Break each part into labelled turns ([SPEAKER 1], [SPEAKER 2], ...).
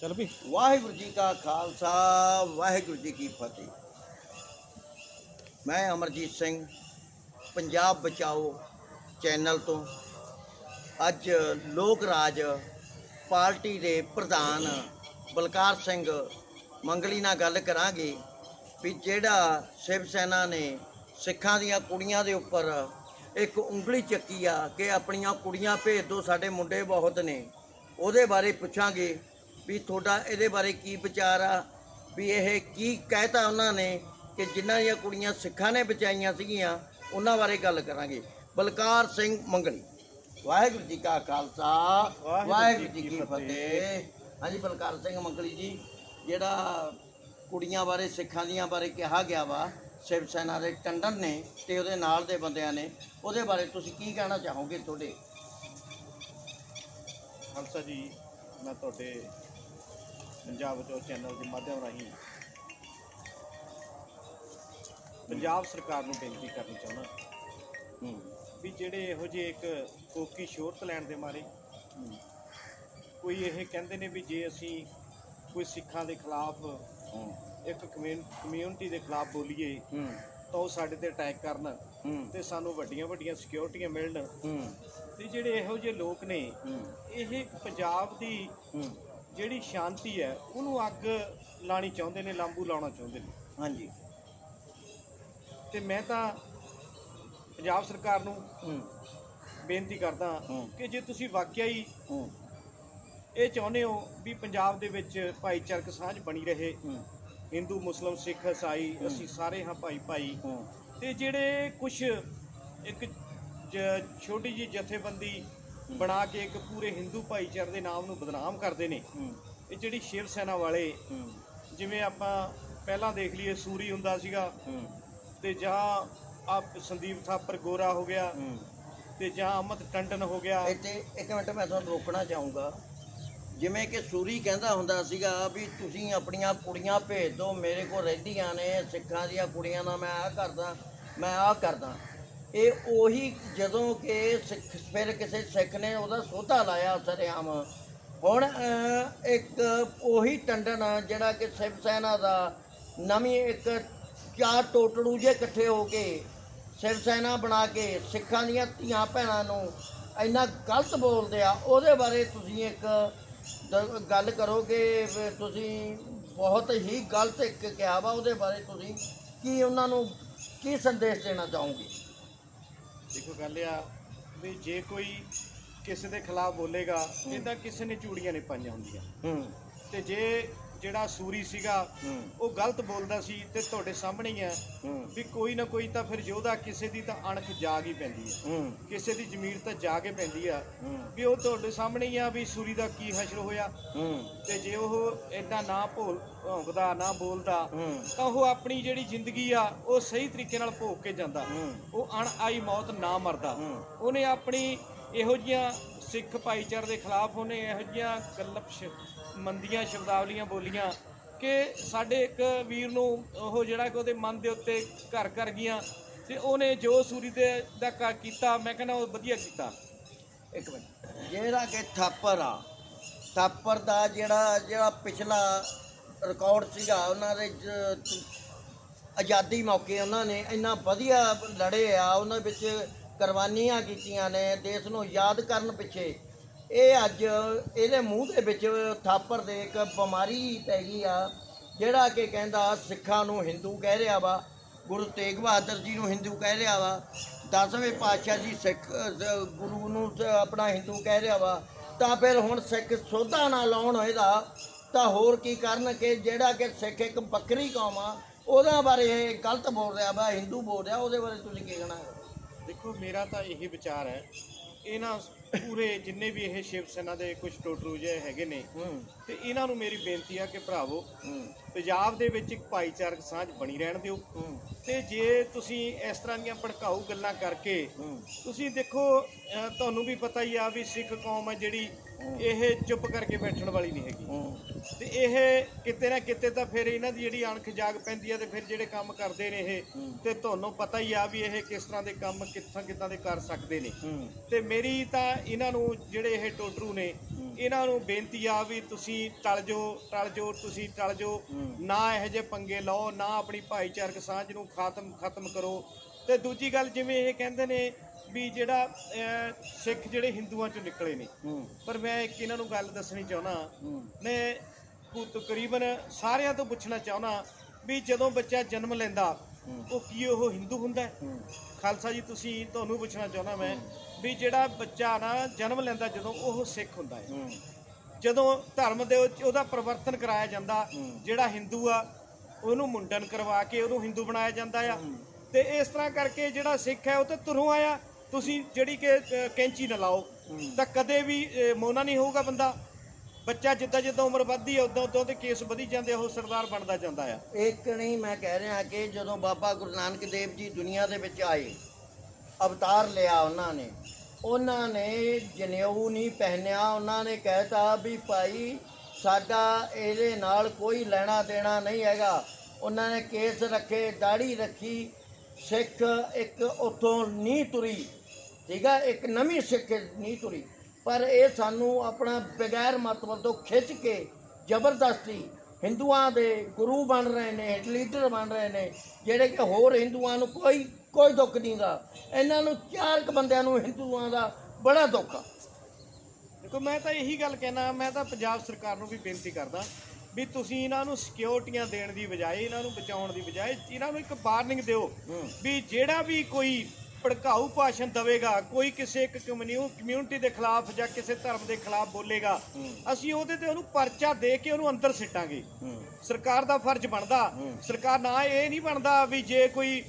[SPEAKER 1] ਚਲ ਵੀ।
[SPEAKER 2] ਵਾਹਿਗੁਰੂ ਜੀ ਕਾ ਖਾਲਸਾ, ਵਾਹਿਗੁਰੂ ਜੀ ਕੀ ਫਤਿਹ। ਮੈਂ ਅਮਰਜੀਤ ਸਿੰਘ, ਪੰਜਾਬ ਬਚਾਓ ਚੈਨਲ ਤੋਂ। ਅੱਜ ਲੋਕ ਰਾਜ ਪਾਰਟੀ ਦੇ ਪ੍ਰਧਾਨ ਬਲਕਾਰ ਸਿੰਘ ਮੰਗਲੀ ਨਾਲ ਗੱਲ ਕਰਾਂਗੇ ਵੀ ਜਿਹੜਾ ਸ਼ਿਵ ਸੈਨਾ ਨੇ ਸਿੱਖਾਂ ਦੀਆਂ ਕੁੜੀਆਂ ਦੇ ਉੱਪਰ ਇੱਕ ਉਂਗਲੀ ਚੱਕੀ ਆ ਕਿ ਆਪਣੀਆਂ ਕੁੜੀਆਂ ਭੇਜ ਦਿਓ ਸਾਡੇ ਮੁੰਡੇ ਬਹੁਤ ਨੇ। ਉਹਦੇ ਬਾਰੇ ਪੁੱਛਾਂਗੇ। ਵੀ ਤੁਹਾਡਾ ਇਹਦੇ ਬਾਰੇ ਕੀ ਵਿਚਾਰ ਆ ਵੀ ਇਹ ਕੀ ਕਹਿਤਾ ਉਹਨਾਂ ਨੇ ਕਿ ਜਿਨ੍ਹਾਂ ਦੀਆਂ ਕੁੜੀਆਂ ਸਿੱਖਾਂ ਨੇ ਬਚਾਈਆਂ ਸੀਗੀਆਂ ਉਹਨਾਂ ਬਾਰੇ ਗੱਲ ਕਰਾਂਗੇ। ਬਲਕਾਰ ਸਿੰਘ ਮੰਗਲੀ ਵਾਹਿਗੁਰੂ ਜੀ ਕਾ ਖਾਲਸਾ ਵਾਹਿਗੁਰੂ ਜੀ ਕੀ ਫਤਿਹ। ਹਾਂਜੀ ਬਲਕਾਰ ਸਿੰਘ ਮੰਗਲੀ ਜੀ ਜਿਹੜਾ ਕੁੜੀਆਂ ਬਾਰੇ ਸਿੱਖਾਂ ਦੀਆਂ ਬਾਰੇ ਕਿਹਾ ਗਿਆ ਵਾ ਸ਼ਿਵ ਸੈਨਾ ਦੇ ਟੰਡਨ ਨੇ ਤੇ ਉਹਦੇ ਨਾਲ ਦੇ ਬੰਦਿਆਂ ਨੇ ਉਹਦੇ ਬਾਰੇ ਤੁਸੀਂ ਕੀ ਕਹਿਣਾ ਚਾਹੋਗੇ ਤੁਹਾਡੇ?
[SPEAKER 1] ਖਾਲਸਾ ਜੀ ਮੈਂ ਤੁਹਾਡੇ ਪੰਜਾਬ ਜੋ ਚੈਨਲ ਦੇ ਮਾਧਿਅਮ ਰਾਹੀਂ ਪੰਜਾਬ ਸਰਕਾਰ ਨੂੰ ਬੇਨਤੀ ਕਰਨੀ ਚਾਹੁੰਦਾ ਵੀ ਜਿਹੜੇ ਇਹੋ ਜਿਹੇ ਇੱਕ ਕੋਕੀ ਸ਼ੋਹਰਤ ਲੈਣ ਦੇ ਮਾਰੇ ਕੋਈ ਇਹ ਕਹਿੰਦੇ ਨੇ ਵੀ ਜੇ ਅਸੀਂ ਕੋਈ ਸਿੱਖਾਂ ਦੇ ਖਿਲਾਫ ਇੱਕ ਕਮਿਊਨਿਟੀ ਦੇ ਖਿਲਾਫ ਬੋਲੀਏ ਤਾਂ ਉਹ ਸਾਡੇ ਤੇ ਅਟੈਕ ਕਰਨ ਤੇ ਸਾਨੂੰ ਵੱਡੀਆਂ ਵੱਡੀਆਂ ਸਿਕਿਉਰਿਟੀਆਂ ਮਿਲਣ ਤੇ ਜਿਹੜੇ ਇਹੋ ਜਿਹੇ ਲੋਕ ਨੇ ਇਹ ਪੰਜਾਬ ਦੀ ਜਿਹੜੀ ਸ਼ਾਂਤੀ ਹੈ ਉਹਨੂੰ ਅੱਗ ਲਾਣੀ ਚਾਹੁੰਦੇ ਨੇ ਲਾਂਬੂ ਲਾਉਣਾ ਚਾਹੁੰਦੇ ਨੇ।
[SPEAKER 2] ਹਾਂਜੀ।
[SPEAKER 1] ਤੇ ਮੈਂ ਤਾਂ ਪੰਜਾਬ ਸਰਕਾਰ ਨੂੰ ਬੇਨਤੀ ਕਰਦਾ। ਕਿ ਜੇ ਤੁਸੀਂ ਵਾਕਿਆ ਹੀ ਇਹ ਚਾਹੁੰਦੇ ਹੋ ਵੀ ਪੰਜਾਬ ਦੇ ਵਿੱਚ ਭਾਈਚਾਰਕ ਸਾਂਝ ਬਣੀ ਰਹੇ ਮੁਸਲਮ ਸਿੱਖ ਈਸਾਈ
[SPEAKER 2] ਹੂੰ।
[SPEAKER 1] ਅਸੀਂ ਸਾਰੇ ਹਾਂ ਭਾਈ ਭਾਈ। ਤੇ ਜਿਹੜੇ ਕੁਝ ਇੱਕ ਜ- ਛੋਟੀ ਜਿਹੀ ਜਥੇਬੰਦੀ ਬਣਾ ਕੇ ਇੱਕ ਪੂਰੇ ਹਿੰਦੂ ਭਾਈਚਾਰੇ ਦੇ ਨਾਮ ਨੂੰ ਬਦਨਾਮ ਕਰਦੇ ਨੇ। ਇਹ ਜਿਹੜੀ ਸ਼ਿਵ ਸੈਨਾ ਵਾਲੇ ਜਿਵੇਂ ਆਪਾਂ ਪਹਿਲਾਂ ਦੇਖ ਲਈਏ ਸੂਰੀ ਹੁੰਦਾ ਸੀਗਾ। ਤੇ ਜਾਂ ਆਪ ਸੰਦੀਪ ਥਾਪਰ ਗੋਰਾ ਹੋ ਗਿਆ। ਤੇ ਜਾਂ ਅਮਤ ਟੰਡਨ ਹੋ ਗਿਆ।
[SPEAKER 2] ਇੱਥੇ ਇੱਕ ਮਿੰਟ ਮੈਂ ਤੁਹਾਨੂੰ ਰੋਕਣਾ ਚਾਹੂੰਗਾ। ਜਿਵੇਂ ਕਿ ਸੂਰੀ ਕਹਿੰਦਾ ਹੁੰਦਾ ਸੀਗਾ ਵੀ ਤੁਸੀਂ ਆਪਣੀਆਂ ਕੁੜੀਆਂ ਭੇਜ ਦਿਓ ਮੇਰੇ ਕੋਲ ਰਹਿੰਦੀਆਂ ਨੇ ਸਿੱਖਾਂ ਦੀਆਂ ਕੁੜੀਆਂ ਨਾਲ ਮੈਂ ਆਹ ਕਰਦਾ ਮੈਂ ਆਹ ਕਰਦਾ। ਇਹ ਉਹੀ ਜਦੋਂ ਕਿ ਸਿੱਖ, ਫਿਰ ਕਿਸੇ ਸਿੱਖ ਨੇ ਉਹਦਾ ਸੋਧਾ ਲਾਇਆ ਸਰੇਆਮ। ਹੁਣ ਇੱਕ ਉਹੀ ਟੰਡਨ ਜਿਹੜਾ ਕਿ ਸ਼ਿਵ ਸੈਨਾ ਦਾ ਨਵੀਂ ਇੱਕ ਚਾਰ ਟੋਟੜੂ ਜੇ ਇਕੱਠੇ ਹੋ ਕੇ ਸ਼ਿਵ ਸੈਨਾ ਬਣਾ ਕੇ ਸਿੱਖਾਂ ਦੀਆਂ ਧੀਆਂ ਭੈਣਾਂ ਨੂੰ ਇੰਨਾ ਗਲਤ ਬੋਲਦੇ ਆ, ਉਹਦੇ ਬਾਰੇ ਤੁਸੀਂ ਇੱਕ ਦ- ਗੱਲ ਕਰੋ ਕਿ ਤੁਸੀਂ ਬਹੁਤ ਹੀ ਗਲਤ ਇੱਕ ਕਿਹਾ ਵਾ, ਉਹਦੇ ਬਾਰੇ ਤੁਸੀਂ ਕੀ ਉਹਨਾਂ ਨੂੰ ਕੀ ਸੰਦੇਸ਼ ਦੇਣਾ ਚਾਹੋਗੇ?
[SPEAKER 1] ਦੇਖੋ ਗੱਲ ਆ ਵੀ ਜੇ ਕੋਈ ਕਿਸੇ ਦੇ ਖਿਲਾਫ ਬੋਲੇਗਾ ਇਹਦਾ ਕਿਸੇ ਨੇ ਚੂੜੀਆਂ ਨਹੀਂ ਪਾਈਆਂ ਹੁੰਦੀਆਂ।
[SPEAKER 2] ਹੂੰ।
[SPEAKER 1] ਤੇ ਜੇ ਜਿਹੜਾ ਸੂਰੀ ਸੀਗਾ ਉਹ ਗਲਤ ਬੋਲਦਾ ਸੀ ਤੇ ਤੁਹਾਡੇ ਸਾਹਮਣੇ ਹੀ ਆ
[SPEAKER 2] ਹੂੰ।
[SPEAKER 1] ਵੀ ਕੋਈ ਨਾ ਕੋਈ ਤਾਂ ਫਿਰ ਯੋਧਾ ਕਿਸੇ ਦੀ ਤਾਂ ਅਣਖ ਜਾਗ ਹੀ ਪੈਂਦੀ ਹੈ। ਕਿਸੇ ਦੀ ਜ਼ਮੀਰ ਤਾਂ ਜਾਗ ਹੀ ਪੈਂਦੀ ਆ। ਵੀ ਉਹ ਤੁਹਾਡੇ ਸਾਹਮਣੇ ਹੀ ਆ ਵੀ ਸੂਰੀ ਦਾ ਕੀ ਹਸ਼ਰ ਹੋਇਆ। ਤੇ ਜੇ ਉਹ ਐਡਾ ਨਾ ਭੋਲ ਭੌਂਕਦਾ ਨਾ ਬੋਲਦਾ ਤਾਂ ਉਹ ਆਪਣੀ ਜਿਹੜੀ ਜ਼ਿੰਦਗੀ ਆ ਉਹ ਸਹੀ ਤਰੀਕੇ ਨਾਲ ਭੋਗ ਕੇ ਜਾਂਦਾ। ਉਹ ਅਣ ਆਈ ਮੌਤ ਨਾ ਮਰਦਾ। ਉਹਨੇ ਆਪਣੀ ਇਹੋ ਜੀਆਂ ਸਿੱਖ ਭਾਈਚਾਰੇ ਦੇ ਖਿਲਾਫ ਉਹਨੇ ਇਹੋ ਜੀਆਂ ਗੱਲਪ ਮੰਦੀਆਂ ਸ਼ਬਦਾਵਲੀਆਂ ਬੋਲੀਆਂ ਕਿ ਸਾਡੇ ਇੱਕ ਵੀਰ ਨੂੰ ਉਹ ਜਿਹੜਾ ਕਿ ਉਹਦੇ ਮਨ ਦੇ ਉੱਤੇ ਘਰ ਘਰ ਗਈਆਂ ਤੇ ਉਹਨੇ ਜੋ ਸੂਰੀ ਦੇ ਦਾ ਕ- ਕੀਤਾ, ਮੈਂ ਕਹਿੰਦਾ ਉਹ ਵਧੀਆ ਕੀਤਾ।
[SPEAKER 2] ਇੱਕ ਮਿੰਟ। ਜਿਹੜਾ ਕਿ ਥਾਪਰ ਆ, ਥਾਪਰ ਦਾ ਜਿਹੜਾ ਜਿਹੜਾ ਪਿਛਲਾ ਰਿਕਾਰਡ ਸੀਗਾ, ਉਹਨਾਂ ਦੇ ਜ- ਆਜ਼ਾਦੀ ਮੌਕੇ ਉਹਨਾਂ ਨੇ ਇੰਨਾ ਵਧੀਆ ਲੜੇ ਆ, ਉਹਨਾਂ ਵਿੱਚ ਕੁਰਬਾਨੀਆਂ ਕੀਤੀਆਂ ਨੇ, ਦੇਸ਼ ਨੂੰ ਯਾਦ ਕਰਨ ਪਿੱਛੇ ਇਹ ਅੱਜ ਇਹਦੇ ਮੂੰਹ ਦੇ ਵਿੱਚ ਥਾਪਰ ਦੇ ਇੱਕ ਬਿਮਾਰੀ ਪੈ ਗਈ ਆ, ਜਿਹੜਾ ਕਿ ਕਹਿੰਦਾ ਸਿੱਖਾਂ ਨੂੰ ਹਿੰਦੂ ਕਹਿ ਰਿਹਾ ਵਾ, ਗੁਰੂ ਤੇਗ ਬਹਾਦਰ ਜੀ ਨੂੰ ਹਿੰਦੂ ਕਹਿ ਰਿਹਾ ਵਾ, ਦਸਵੇਂ ਪਾਤਸ਼ਾਹ ਜੀ ਸਿੱਖ ਗੁਰੂ ਨੂੰ ਆਪਣਾ ਹਿੰਦੂ ਕਹਿ ਰਿਹਾ ਵਾ, ਤਾਂ ਫਿਰ ਹੁਣ ਸਿੱਖ ਸੋਧਾ ਨਾ ਲਾਉਣ ਇਹਦਾ, ਤਾਂ ਹੋਰ ਕੀ ਕਰਨ ਕਿ ਜਿਹੜਾ ਕਿ ਸਿੱਖ ਇੱਕ ਬੱਕਰੀ ਕੌਮ ਆ, ਉਹਦਾ ਬਾਰੇ ਇਹ ਗਲਤ ਬੋਲ ਰਿਹਾ ਵਾ, ਹਿੰਦੂ ਬੋਲ ਰਿਹਾ, ਉਹਦੇ ਬਾਰੇ ਤੁਸੀਂ ਕੀ ਕਹਿਣਾ? ਹੈ
[SPEAKER 1] ਦੇਖੋ, ਮੇਰਾ ਤਾਂ ਇਹੀ ਵਿਚਾਰ ਹੈ, ਇਹਨਾਂ ਪੂਰੇ ਜਿੰਨੇ ਵੀ ਇਹ ਸ਼ਿਵ ਸੈਨਾ ਦੇ ਕੁਝ ਟੋਟਰੂ ਜਿਹੇ ਹੈਗੇ ਨੇ ਤੇ ਇਹਨਾਂ ਨੂੰ ਮੇਰੀ ਬੇਨਤੀ ਆ ਕਿ ਭਰਾਵੋ ਪੰਜਾਬ ਦੇ ਵਿੱਚ ਇੱਕ ਭਾਈਚਾਰਕ ਸਾਂਝ ਬਣੀ ਰਹਿਣ ਦਿਓ। ਤੇ ਜੇ ਤੁਸੀਂ ਇਸ ਤਰ੍ਹਾਂ ਦੀਆਂ ਭੜਕਾਊ ਗੱਲਾਂ ਕਰਕੇ ਤੁਸੀਂ ਦੇਖੋ ਤੁਹਾਨੂੰ ਵੀ ਪਤਾ ਹੀ ਆ ਵੀ ਸਿੱਖ ਕੌਮ ਹੈ ਜਿਹੜੀ ਇਹ ਚੁੱਪ ਕਰਕੇ ਬੈਠਣ ਵਾਲੀ ਨਹੀਂ ਹੈਗੀ। ਤੇ ਇਹ ਕਿਤੇ ਨਾ ਕਿਤੇ ਤਾਂ ਫਿਰ ਇਹਨਾਂ ਦੀ ਜਿਹੜੀ ਅਣਖ ਜਾਗ ਪੈਂਦੀ ਆ ਤੇ ਫਿਰ ਜਿਹੜੇ ਕੰਮ ਕਰਦੇ ਨੇ ਇਹ। ਤੇ ਤੁਹਾਨੂੰ ਪਤਾ ਹੀ ਆ ਵੀ ਇਹ ਕਿਸ ਤਰ੍ਹਾਂ ਦੇ ਕੰਮ ਕਿੱਥਾਂ ਕਿੱਦਾਂ ਦੇ ਕਰ ਸਕਦੇ ਨੇ। ਤੇ ਮੇਰੀ ਤਾਂ ਇਹਨਾਂ ਨੂੰ ਜਿਹੜੇ ਇਹ ਟੋਟਰੂ ਨੇ ਇਹਨਾਂ ਨੂੰ ਬੇਨਤੀ ਆ ਵੀ ਤੁਸੀਂ ਟਲ ਜੋ ਟਲ ਜੋ ਤੁਸੀਂ ਟਲ ਜੋ। ਨਾ ਇਹੋ ਜਿਹੇ ਪੰਗੇ ਲਓ ਨਾ ਆਪਣੀ ਭਾਈਚਾਰਕ ਸਾਂਝ ਨੂੰ ਖਾਤਮ ਖਤਮ ਕਰੋ। ਤੇ ਦੂਜੀ ਗੱਲ ਜਿਵੇਂ ਇਹ ਕਹਿੰਦੇ ਨੇ ਵੀ ਜਿਹੜਾ ਸਿੱਖ ਜਿਹੜੇ ਹਿੰਦੂਆਂ ਚੋਂ ਨਿਕਲੇ ਨੇ। ਪਰ ਮੈਂ ਇੱਕ ਇਹਨਾਂ ਨੂੰ ਗੱਲ ਦੱਸਣੀ ਨੇ ਕੁ- ਤਕਰੀਬਨ ਸਾਰਿਆਂ ਤੋਂ ਪੁੱਛਣਾ ਚਾਹੁੰਦਾ ਵੀ ਜਦੋਂ ਬੱਚਾ ਜਨਮ ਲੈਂਦਾ। ਉਹ ਕੀ ਉਹ ਹਿੰਦੂ ਹੁੰਦਾ ਖਾਲਸਾ ਜੀ ਤੁਸੀਂ ਤੁਹਾਨੂੰ ਪੁੱਛਣਾ ਚਾਹੁੰਦਾ ਮੈਂ ਵੀ ਜਿਹੜਾ ਬੱਚਾ ਨਾ ਜਨਮ ਲੈਂਦਾ ਜਦੋਂ ਉਹ ਸਿੱਖ ਹੁੰਦਾ ਹੈ। ਜਦੋਂ ਧਰਮ ਦੇ ਉਹਦਾ ਪਰਿਵਰਤਨ ਕਰਾਇਆ ਜਾਂਦਾ। ਜਿਹੜਾ ਹਿੰਦੂ ਆ ਉਹਨੂੰ ਮੁੰਡਨ ਕਰਵਾ ਕੇ ਉਹਨੂੰ ਹਿੰਦੂ ਬਣਾਇਆ ਜਾਂਦਾ ਆ। ਤੇ ਇਸ ਤਰ੍ਹਾਂ ਕਰਕੇ ਜਿਹੜਾ ਸਿੱਖ ਹੈ ਉਹ ਤੇ ਤੁਰੋਂ ਆਇਆ। ਤੁਸੀਂ ਜਿਹੜੀ ਕਿ ਕੈਂਚੀ ਨਾ ਲਾਓ। ਤਾਂ ਕਦੇ ਵੀ ਮੋਨਾ ਨਹੀਂ ਹੋਊਗਾ ਬੰਦਾ। ਬੱਚਾ ਜਿੱਦਾਂ ਜਿੱਦਾਂ ਉਮਰ ਵੱਧਦੀ ਹੈ ਉਦੋਂ ਉਦੋਂ ਤੇ ਕੇਸ ਵਧੀ ਜਾਂਦੇ ਉਹ ਸਰਦਾਰ ਬਣਦਾ ਜਾਂਦਾ ਆ।
[SPEAKER 2] ਇੱਕ ਨਹੀਂ, ਮੈਂ ਕਹਿ ਰਿਹਾ ਕਿ ਜਦੋਂ ਬਾਬਾ ਗੁਰੂ ਨਾਨਕ ਦੇਵ ਜੀ ਦੁਨੀਆ ਦੇ ਵਿੱਚ ਆਏ, ਅਵਤਾਰ ਲਿਆ ਉਹਨਾਂ ਨੇ ਉਹਨਾਂ ਨੇ ਜਨੇਊ ਨਹੀਂ ਪਹਿਨਿਆ, ਉਹਨਾਂ ਨੇ ਕਹਿਤਾ ਵੀ ਭਾਈ ਸਾਡਾ ਇਹਦੇ ਨਾਲ ਕੋਈ ਲੈਣਾ ਦੇਣਾ ਨਹੀਂ ਹੈਗਾ। ਉਹਨਾਂ ਨੇ ਕੇਸ ਰੱਖੇ ਦਾੜੀ ਰੱਖੀ, ਸਿੱਖ ਇੱਕ ਉਥੋਂ ਨਹੀਂ ਤੁਰੀ, ਠੀਕ ਹੈ ਇੱਕ ਨਵੀਂ ਸਿੱਖ ਨਹੀਂ ਤੁਰੀ। ਪਰ ਇਹ ਸਾਨੂੰ ਆਪਣਾ ਬਗੈਰ ਮਤਲਬ ਤੋਂ ਖਿੱਚ ਕੇ ਜ਼ਬਰਦਸਤੀ ਹਿੰਦੂਆਂ ਦੇ ਗੁਰੂ ਬਣ ਰਹੇ ਨੇ ਲੀਡਰ ਬਣ ਰਹੇ ਨੇ ਜਿਹੜੇ ਕਿ ਹੋਰ ਹਿੰਦੂਆਂ ਨੂੰ ਕੋਈ ਕੋਈ ਦੁੱਖ ਨਹੀਂ ਦਾ ਇਹਨਾਂ ਨੂੰ ਚਾਰ ਕੁ ਬੰਦਿਆਂ ਨੂੰ ਹਿੰਦੂਆਂ ਦਾ ਬੜਾ ਦੁੱਖ ਆ
[SPEAKER 1] ਦੇਖੋ ਮੈਂ ਤਾਂ ਇਹੀ ਗੱਲ ਕਹਿਣਾ ਮੈਂ ਤਾਂ ਪੰਜਾਬ ਸਰਕਾਰ ਨੂੰ ਵੀ ਬੇਨਤੀ ਕਰਦਾ ਵੀ ਤੁਸੀਂ ਇਹਨਾਂ ਨੂੰ ਸਿਕਿਉਰਟੀਆਂ ਦੇਣ ਦੀ ਬਜਾਏ ਇਹਨਾਂ ਨੂੰ ਬਚਾਉਣ ਦੀ ਬਜਾਏ ਇਹਨਾਂ ਨੂੰ ਇੱਕ ਵਾਰਨਿੰਗ ਦਿਓ। ਵੀ ਜਿਹੜਾ ਵੀ ਕੋਈ ਭੜਕਾਊ ਭਾਸ਼ਣ ਦਵੇਗਾ ਕੋਈ ਕਿਸੇ ਇੱਕ ਕਮਿਊ- ਕਮਿਊਨਿਟੀ ਦੇ ਖਿਲਾਫ ਜਾਂ ਕਿਸੇ ਧਰਮ ਦੇ ਖਿਲਾਫ ਬੋਲੇਗਾ। ਅਸੀਂ ਉਹਦੇ ਤੇ ਉਹਨੂੰ ਪਰਚਾ ਦੇ ਕੇ ਉਹਨੂੰ ਅੰਦਰ ਸਿੱਟਾਂਗੇ। ਸਰਕਾਰ ਦਾ ਫਰਜ਼ ਬਣਦਾ। ਸਰਕਾਰ ਨਾ ਇਹ ਨਹੀਂ ਬਣਦਾ ਵੀ ਜੇ ਕੋਈ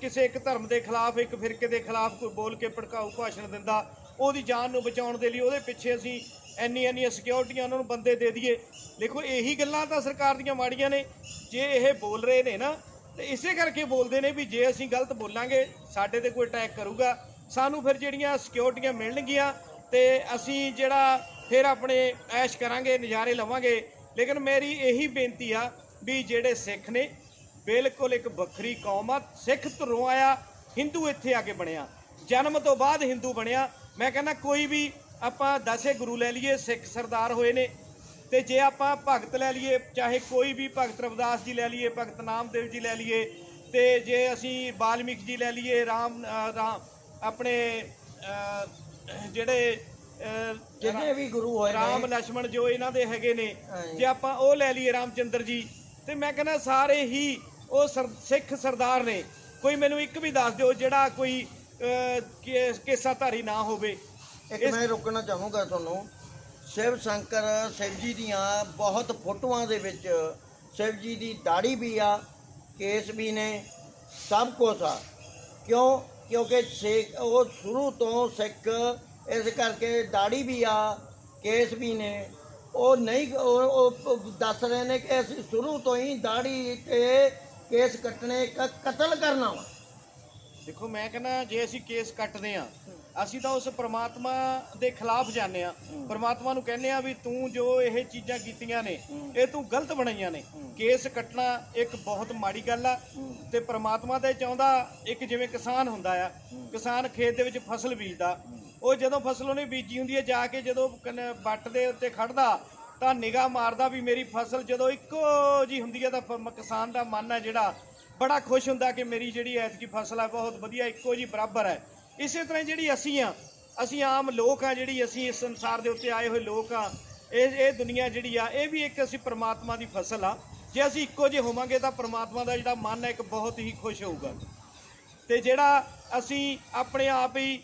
[SPEAKER 1] ਕਿਸੇ ਇੱਕ ਧਰਮ ਦੇ ਖਿਲਾਫ ਇੱਕ ਫਿਰਕੇ ਦੇ ਖਿਲਾਫ ਕੋਈ ਬੋਲ ਕੇ ਭੜਕਾਊ ਭਾਸ਼ਣ ਦਿੰਦਾ ਉਹਦੀ ਜਾਨ ਨੂੰ ਬਚਾਉਣ ਦੇ ਲਈ ਉਹਦੇ ਪਿੱਛੇ ਅਸੀਂ ਇੰਨੀ ਇੰਨੀਆਂ ਸਿਕਿਉਰਟੀਆਂ ਉਹਨਾਂ ਨੂੰ ਬੰਦੇ ਦੇ ਦਈਏ। ਦੇਖੋ ਇਹੀ ਗੱਲਾਂ ਤਾਂ ਸਰਕਾਰ ਦੀਆਂ ਮਾੜੀਆਂ ਨੇ। ਜੇ ਇਹ ਬੋਲ ਰਹੇ ਨੇ ਨਾ ਤੇ ਇਸੇ ਕਰਕੇ ਬੋਲਦੇ ਨੇ ਵੀ ਜੇ ਅਸੀਂ ਗਲਤ ਬੋਲਾਂਗੇ, ਸਾਡੇ ਤੇ ਕੋਈ ਅਟੈਕ ਕਰੂਗਾ। ਸਾਨੂੰ ਫਿਰ ਜਿਹੜੀਆਂ ਸਿਕਿਉਰਟੀਆਂ ਮਿਲਣਗੀਆਂ ਤੇ ਅਸੀਂ ਜਿਹੜਾ ਫਿਰ ਆਪਣੇ ਐਸ਼ ਕਰਾਂਗੇ, ਨਜ਼ਾਰੇ ਲਵਾਂਗੇ। ਲੇਕਿਨ ਮੇਰੀ ਇਹੀ ਬੇਨਤੀ ਆ ਵੀ ਜਿਹੜੇ ਸਿੱਖ ਨੇ, ਬਿਲਕੁਲ ਇੱਕ ਵੱਖਰੀ ਕੌਮ ਆ। ਸਿੱਖ ਧਰੋਂ ਆਇਆ ਹਿੰਦੂ ਇੱਥੇ ਆ ਕੇ ਬਣਿਆ। ਜਨਮ ਤੋਂ ਬਾਅਦ ਹਿੰਦੂ ਬਣਿਆ। ਮੈਂ ਕਹਿੰਦਾ ਕੋਈ ਵੀ ਆਪਾਂ ਦਸੇ ਗੁਰੂ ਲੈ ਲਈਏ, ਸਿੱਖ ਸਰਦਾਰ ਹੋਏ ਨੇ ਤੇ ਜੇ ਆਪਾਂ ਭਗਤ ਲੈ ਲਈਏ ਚਾਹੇ ਕੋਈ ਵੀ ਭਗਤ ਰਵਿਦਾਸ ਜੀ ਲੈ ਲਈਏ ਭਗਤ ਨਾਮਦੇਵ ਜੀ ਲੈ ਲਈਏ ਤੇ ਜੇ ਅਸੀਂ ਬਾਲਮਿਕ ਜੀ ਲੈ ਲਈਏ ਰਾਮ ਰਾਮ ਆਪਣੇ ਜਿਹੜੇ
[SPEAKER 2] ਜਿੰਨੇ ਵੀ ਗੁਰੂ ਹੋਏ
[SPEAKER 1] ਰਾਮ ਲక్ష్మణ ਜੋ ਇਹਨਾਂ ਦੇ ਹੈਗੇ ਨੇ ਜੇ ਆਪਾਂ ਉਹ ਲੈ ਲਈਏ ਰਾਮਚੰਦਰ ਜੀ ਤੇ ਮੈਂ ਕਹਿੰਦਾ ਸਾਰੇ ਹੀ ਉਹ ਸਿੱਖ ਸਰਦਾਰ ਨੇ। ਕੋਈ ਮੈਨੂੰ ਇੱਕ ਵੀ ਦੱਸ ਦਿਓ ਜਿਹੜਾ ਕੋਈ ਕੇਸਾਧਾਰੀ ਨਾ ਹੋਵੇ।
[SPEAKER 2] ਇੱਕ ਮੈਂ ਰੁਕਣਾ ਚਾਹੂੰਗਾ ਤੁਹਾਨੂੰ। ਸ਼ਿਵ ਸ਼ੰਕਰ ਸ਼ਿਵ ਜੀ ਦੀਆਂ ਬਹੁਤ ਫੋਟੋਆਂ ਦੇ ਵਿੱਚ ਸ਼ਿਵ ਜੀ ਦੀ ਦਾੜੀ ਵੀ ਆ, ਕੇਸ ਵੀ ਨੇ, ਸਭ ਕੁਝ ਆ। ਕਿਉਂ? ਕਿਉਂਕਿ ਸਿੱਖ ਉਹ ਸ਼ੁਰੂ ਤੋਂ ਸਿੱਖ ਇਸ ਕਰਕੇ ਦਾੜੀ ਵੀ ਆ, ਕੇਸ ਵੀ ਨੇ। ਉਹ ਨਹੀਂ, ਉਹ ਦੱਸ ਰਹੇ ਨੇ ਕਿ ਅਸੀਂ ਸ਼ੁਰੂ ਤੋਂ ਹੀ ਦਾੜੀ ਤੇ ਕੇਸ ਕੱਟਣੇ ਕ- ਕਤਲ ਕਰਨਾ ਵਾ।
[SPEAKER 1] ਦੇਖੋ, ਮੈਂ ਕਹਿੰਦਾ ਜੇ ਅਸੀਂ ਕੇਸ ਕੱਟਦੇ ਆ ਅਸੀਂ ਤਾਂ ਉਸ ਪ੍ਰਮਾਤਮਾ ਦੇ ਖਿਲਾਫ ਜਾਂਦੇ ਆ ਪ੍ਰਮਾਤਮਾ ਨੂੰ ਕਹਿੰਦੇ ਆ ਵੀ ਤੂੰ ਜੋ ਇਹ ਚੀਜ਼ਾਂ ਕੀਤੀਆਂ ਨੇ ਇਹ ਤੂੰ ਗਲਤ ਬਣਾਈਆਂ ਨੇ। ਕੇਸ ਕੱਟਣਾ ਇੱਕ ਬਹੁਤ ਮਾੜੀ ਗੱਲ ਆ। ਤੇ ਪ੍ਰਮਾਤਮਾ ਤੇ ਚਾਹੁੰਦਾ ਇੱਕ ਜਿਵੇਂ ਕਿਸਾਨ ਹੁੰਦਾ ਆ ਕਿਸਾਨ ਖੇਤ ਦੇ ਵਿੱਚ ਫਸਲ ਬੀਜਦਾ। ਉਹ ਜਦੋਂ ਫਸਲ ਉਹਨੇ ਬੀਜੀ ਹੁੰਦੀ ਹੈ ਜਾ ਕੇ ਜਦੋਂ ਕਨ- ਵੱਟ ਦੇ ਉੱਤੇ ਖੜਦਾ ਤਾਂ ਨਿਗਾਹ ਮਾਰਦਾ ਵੀ ਮੇਰੀ ਫਸਲ ਜਦੋਂ ਇੱਕੋ ਜੀ ਹੁੰਦੀ ਹੈ ਤਾਂ ਫ- ਮ- ਕਿਸਾਨ ਦਾ ਮਨ ਹੈ ਜਿਹੜਾ ਬੜਾ ਖੁਸ਼ ਹੁੰਦਾ ਕਿ ਮੇਰੀ ਜਿਹੜੀ ਐਤਕੀ ਫਸਲ ਹੈ ਬਹੁਤ ਵਧੀਆ ਇੱਕੋ ਜੀ ਬਰਾਬਰ ਹੈ। ਇਸੇ ਤਰ੍ਹਾਂ ਹੀ ਜਿਹੜੀ ਅਸੀਂ ਆ, ਅਸੀਂ ਆਮ ਲੋਕ ਆ ਜਿਹੜੀ ਅਸੀਂ ਇਸ ਸੰਸਾਰ ਦੇ ਉੱਤੇ ਆਏ ਹੋਏ ਲੋਕ ਆ, ਇਹ ਇਹ ਦੁਨੀਆ ਜਿਹੜੀ ਆ, ਇਹ ਵੀ ਇੱਕ ਅਸੀਂ ਪ੍ਰਮਾਤਮਾ ਦੀ ਫਸਲ ਆ। ਜੇ ਅਸੀਂ ਇੱਕੋ ਜਿਹੇ ਹੋਵਾਂਗੇ ਤਾਂ ਪ੍ਰਮਾਤਮਾ ਦਾ ਜਿਹੜਾ ਮਨ ਹੈ ਇੱਕ ਬਹੁਤ ਹੀ ਖੁਸ਼ ਹੋਊਗਾ। ਤੇ ਜਿਹੜਾ ਅਸੀਂ ਆਪਣੇ ਆਪ ਹੀ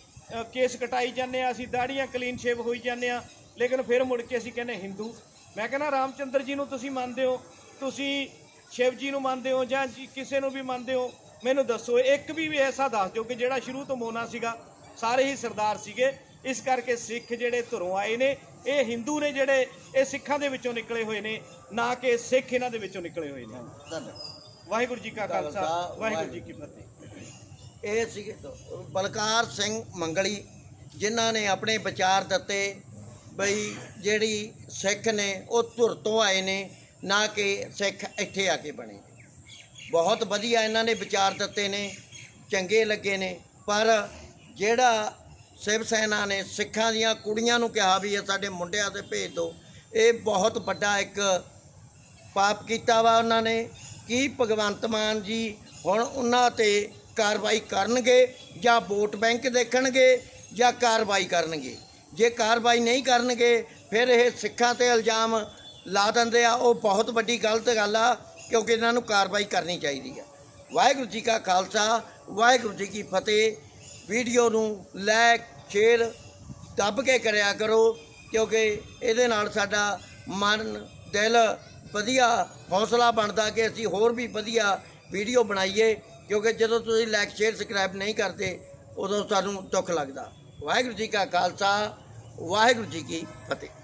[SPEAKER 1] ਕੇਸ ਕਟਾਈ ਜਾਂਦੇ ਆ, ਅਸੀਂ ਦਾੜੀਆਂ ਕਲੀਨ ਸ਼ੇਵ ਹੋਈ ਜਾਂਦੇ ਆ, ਲੇਕਿਨ ਫਿਰ ਮੁੜ ਕੇ ਅਸੀਂ ਕਹਿੰਦੇ ਹਿੰਦੂ। ਮੈਂ ਕਹਿੰਦਾ, ਰਾਮਚੰਦਰ ਜੀ ਨੂੰ ਤੁਸੀਂ ਮੰਨਦੇ ਹੋ, ਤੁਸੀਂ ਸ਼ਿਵ ਜੀ ਨੂੰ ਮੰਨਦੇ ਹੋ ਜਾਂ ਕਿਸੇ ਨੂੰ ਵੀ ਮੰਨਦੇ ਹੋ ਮੈਨੂੰ ਦੱਸੋ ਇੱਕ ਵੀ ਐਸਾ ਦੱਸ ਦਿਓ ਕਿ ਜਿਹੜਾ ਸ਼ੁਰੂ ਤੋਂ ਮੋਨਾ ਸੀਗਾ ਸਾਰੇ ਹੀ ਸਰਦਾਰ ਸੀਗੇ। ਇਸ ਕਰਕੇ ਸਿੱਖ ਜਿਹੜੇ ਧਰੋਂ ਆਏ ਨੇ ਇਹ ਹਿੰਦੂ ਨੇ ਜਿਹੜੇ ਇਹ ਸਿੱਖਾਂ ਦੇ ਵਿੱਚੋਂ ਨਿਕਲੇ ਹੋਏ ਨੇ ਨਾ ਕਿ ਸਿੱਖ ਇਹਨਾਂ ਦੇ ਵਿੱਚੋਂ ਨਿਕਲੇ ਹੋਏ ਨੇ।
[SPEAKER 2] ਧੰਨਵਾਦ।
[SPEAKER 1] ਵਾਹਿਗੁਰੂ ਜੀ ਕਾ ਖਾਲਸਾ
[SPEAKER 2] ਖਾਲਸਾ,
[SPEAKER 1] ਵਾਹਿਗੁਰੂ ਜੀ ਕੀ ਫਤਿਹ।
[SPEAKER 2] ਇਹ ਸੀਗੇ ਬਲਕਾਰ ਸਿੰਘ ਮੰਗਲੀ ਜਿਨ੍ਹਾਂ ਨੇ ਆਪਣੇ ਵਿਚਾਰ ਦਿੱਤੇ ਬਈ ਜਿਹੜੀ ਸਿੱਖ ਨੇ ਉਹ ਧੁਰ ਤੋਂ ਆਏ ਨੇ ਨਾ ਕਿ ਸਿੱਖ ਇੱਥੇ ਆ ਕੇ ਬਣੇ। ਬਹੁਤ ਵਧੀਆ ਇਹਨਾਂ ਨੇ ਵਿਚਾਰ ਦਿੱਤੇ ਨੇ, ਚੰਗੇ ਲੱਗੇ ਨੇ, ਪਰ ਜਿਹੜਾ ਸ਼ਿਵ ਸੈਨਾ ਨੇ ਸਿੱਖਾਂ ਦੀਆਂ ਕੁੜੀਆਂ ਨੂੰ ਕਿਹਾ ਵੀ ਇਹ ਸਾਡੇ ਮੁੰਡਿਆਂ ਤੇ ਭੇਜ ਦਿਓ ਇਹ ਬਹੁਤ ਵੱਡਾ ਇੱਕ ਪਾਪ ਕੀਤਾ ਵਾ ਉਹਨਾਂ ਨੇ, ਕੀ ਭਗਵੰਤ ਮਾਨ ਜੀ ਹੁਣ ਉਹਨਾਂ ਤੇ ਕਾਰਵਾਈ ਕਰਨਗੇ ਜਾਂ ਵੋਟ ਬੈਂਕ ਦੇਖਣਗੇ ਜਾਂ ਕਾਰਵਾਈ ਕਰਨਗੇ? ਜੇ ਕਾਰਵਾਈ ਨਹੀਂ ਕਰਨਗੇ, ਫਿਰ ਇਹ ਸਿੱਖਾਂ ਤੇ ਇਲਜ਼ਾਮ ਲਾ ਦਿੰਦੇ ਆ, ਉਹ ਬਹੁਤ ਵੱਡੀ ਗਲਤ ਗੱਲ ਆ। ਕਿਉਂਕਿ ਇਹਨਾਂ ਨੂੰ ਕਾਰਵਾਈ ਕਰਨੀ ਚਾਹੀਦੀ ਹੈ ਵਾਹਿਗੁਰੂ ਜੀ ਕਾ ਖਾਲਸਾ, ਵਾਹਿਗੁਰੂ ਜੀ ਕੀ ਫਤਿਹ। ਵੀਡੀਓ ਨੂੰ ਲਾਇਕ, ਸ਼ੇਅਰ ਦੱਬ ਕੇ ਕਰਿਆ ਕਰੋ ਕਿਉਂਕਿ ਇਹਦੇ ਨਾਲ ਸਾਡਾ ਮਨ, ਦਿਲ ਵਧੀਆ ਹੌਸਲਾ ਬਣਦਾ ਕਿ ਅਸੀਂ ਹੋਰ ਵੀ ਵਧੀਆ ਵੀਡੀਓ ਬਣਾਈਏ ਕਿਉਂਕਿ ਜਦੋਂ ਤੁਸੀਂ ਲਾਈਕ ਸ਼ੇਅਰ, ਸਬਸਕ੍ਰਾਈਬ ਨਹੀਂ ਕਰਦੇ, ਉਦੋਂ ਸਾਨੂੰ ਦੁੱਖ ਲੱਗਦਾ। ਵਾਹਿਗੁਰੂ ਜੀ ਕਾ ਖਾਲਸਾ, ਵਾਹਿਗੁਰੂ ਜੀ ਕੀ ਫਤਿਹ।